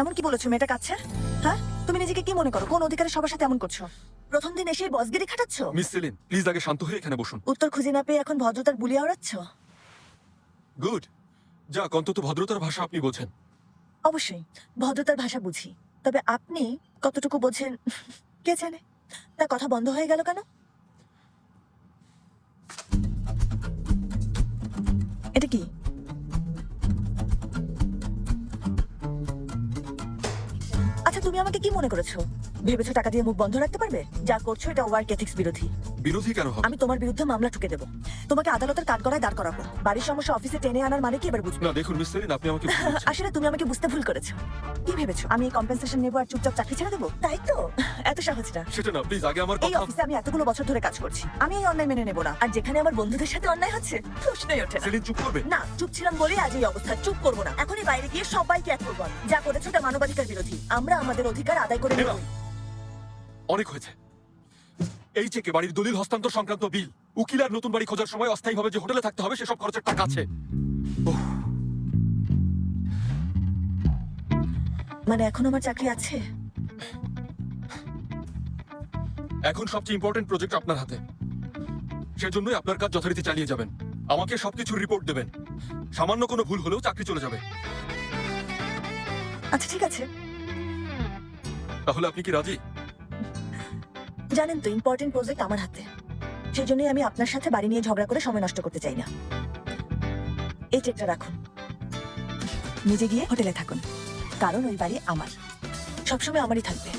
এমন কি বলেছ মেয়েটা কাছে? হ্যাঁ? তুমি নিজেকে কি মনে করো? কোন অধিকারে সবার সাথে এমন করছ? প্রথম দিন এসে বসগিরি খাটাচ্ছ? মিস সেলিন প্লিজ আগে শান্ত হয়ে এখানে বসুন। উত্তর খুঁজে না পেয়ে এখন ভদ্রতার বুলিয়া ওড়াচ্ছ গুড। যাক অন্তত ভদ্রতার ভাষা আপনি বোঝেন। অবশ্যই ভদ্রতার ভাষা বুঝি। তবে আপনি কতটুকু বোঝেন কে জানে? তা কথা বন্ধ হয়ে গেল কেন? এটা কি? তুমি আমাকে কি মনে করেছ? ভেবেছো টাকা দিয়ে মুখ বন্ধ রাখতে পারবে? যা করছ এটা ওয়ার্ক এথিক্স বিরোধী। বিরোধী কেন হবে? আমি তোমার বিরুদ্ধে মামলা ঠুকে দেবো। তোমাকে আদালতের কাঠগড়ায় দাঁড় করাবো। বাড়ির সমস্যা অফিসে টেনে আনার মানে কি এবার বুঝবে? না দেখুন মিস সেলিন আপনি আমাকে ভুল। আসলে তুমি আমাকে বুঝতে ভুল করেছ। কি ভেবেছো? আমি এই কম্পেনসেশন নেব আর চুপচাপ চাকরি ছেড়ে দেবো? তাই তো? এত সহজ না সেটা না প্লিজ আগে আমার এই কথা অফিসে আমি এতগুলো বছর ধরে কাজ করছি। আমি এই অন্যায় মেনে নেব না। আর যেখানে আমার বন্ধুদের সাথে অন্যায় হচ্ছে প্রশ্নই ওঠে না। সেলিন চুপ করবে? না চুপ ছিলাম বলেই আজ এই অবস্থা। চুপ করব না। এখনই বাইরে গিয়ে সবাইকে এক করব আমি। যা করেছ এটা মানবাধিকার বিরোধী। আমরা আমাদের অধিকার আদায় করে নেব। অনেক হয়েছে। এই চেকে বাড়ির দলিল হস্তান্তর সংক্রান্ত বিল উকিল আর নতুন বাড়ি খোঁজার সময় অস্থায়ীভাবে যে হোটেলে থাকতে হবে সেসব খরচের টাকা আছে। মানে এখন আমার চাকরি আছে? এখন সবচেয়ে ইম্পর্টেন্ট প্রজেক্ট আপনার হাতে। সেজন্যই আপনার কাজ যথারীতি চালিয়ে যাবেন। আমাকে সবকিছুর রিপোর্ট দেবেন। সামান্য কোনো ভুল হলেও চাকরি চলে যাবে। আচ্ছা ঠিক আছে। তাহলে আপনি কি রাজি? জানেন তো ইম্পর্টেন্ট প্রজেক্ট আমার হাতে। সেই জন্যই আমি আপনার সাথে বাড়ি নিয়ে ঝগড়া করে সময় নষ্ট করতে চাই না। এই চেকটা রাখুন। নিজে গিয়ে হোটেলে থাকুন। কারণ ওই বাড়ি আমার। সবসময় আমারই থাকবে।